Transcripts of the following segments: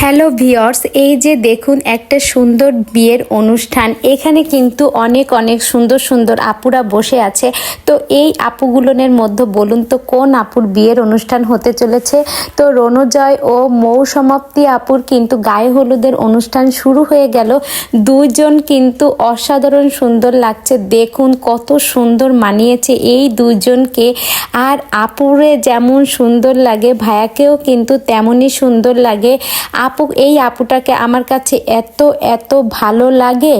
Hello viewers এই যে দেখুন একটা সুন্দর বিয়ের অনুষ্ঠান। এখানে কিন্তু অনেক অনেক সুন্দর সুন্দর আপুরা বসে আছে। তো এই আপুগুলোনের মধ্যে বলুন তো, কোন আপুর বিয়ের অনুষ্ঠান হতে চলেছে? তো রণজয় ও মৌ সমাপ্তি আপুর কিন্তু গায়ে হলুদের অনুষ্ঠান শুরু হয়ে গেল। দুজন কিন্তু অসাধারণ সুন্দর লাগছে। দেখুন কত সুন্দর মানিয়েছে এই দুজনকে আর আপুরে যেমন সুন্দর লাগে ভায়াকেও কিন্তু তেমনই সুন্দর লাগে। আপু, এই আপুটাকে আমার কাছে এত এত ভালো লাগে।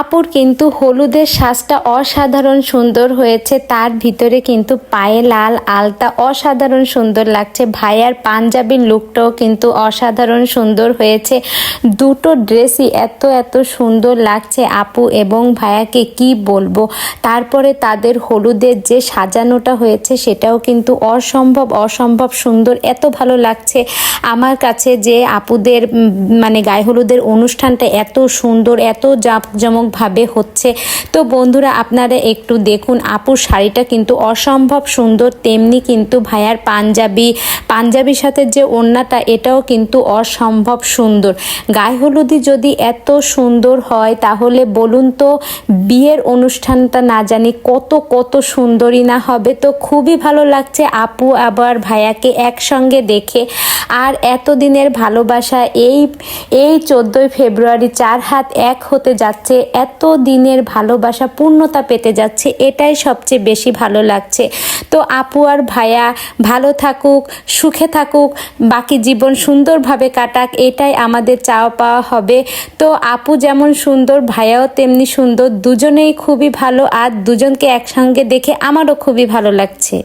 আপুর কিন্তু হলুদের সাজটা অসাধারণ সুন্দর হয়েছে। তার ভিতরে কিন্তু পায়ে লাল আলতা অসাধারণ সুন্দর লাগছে। ভাইয়ার পাঞ্জাবির লুকটাও কিন্তু অসাধারণ সুন্দর হয়েছে। দুটো ড্রেসই এত এত সুন্দর লাগছে আপু এবং ভাইয়াকে কি বলব? তারপরে তাদের হলুদের যে সাজানোটা হয়েছে, সেটাও কিন্তু অসম্ভব অসম্ভব সুন্দর। এত ভালো লাগছে। আমার কাছে যে আপুদের মানে গায়ে হলুদের অনুষ্ঠানটা এত সুন্দর, এত জাঁকজমকভাবে হচ্ছে। তো বন্ধুরা, আপনারা একটু দেখুন আপুর শাড়িটা কিন্তু অসম্ভব সুন্দর, তেমনি কিন্তু ভাইয়ার পাঞ্জাবি, পাঞ্জাবির সাথে যে ওড়নাটা, এটাও কিন্তু অসম্ভব সুন্দর। গায়ে হলুদি যদি এত সুন্দর হয়, তাহলে বলুন তো, বিয়ের অনুষ্ঠানটা না জানি কত কত সুন্দরই না হবে। তো খুবই ভালো লাগছে আপু আবার ভাইয়াকে একসঙ্গে দেখে। আর এতদিনের ভালোবাসা এই এই চোদ্দোই ফেব্রুয়ারি চার হাত এক হতে যাচ্ছে। এত দিনের ভালোবাসা, পূর্ণতা পেতে যাচ্ছে। এটাই সবচেয়ে বেশি ভালো লাগছে। তো আপু আর ভাইয়া, ভালো থাকুক, সুখে থাকুক, বাকি জীবন সুন্দরভাবে কাটাক, এটাই আমাদের চাওয়া পাওয়া হবে। তো আপু যেমন সুন্দর, ভাইয়াও তেমনি সুন্দর। দুজনেই খুবই ভালো। আর দুজনকে একসঙ্গে দেখে আমারও খুবই ভালো লাগছে।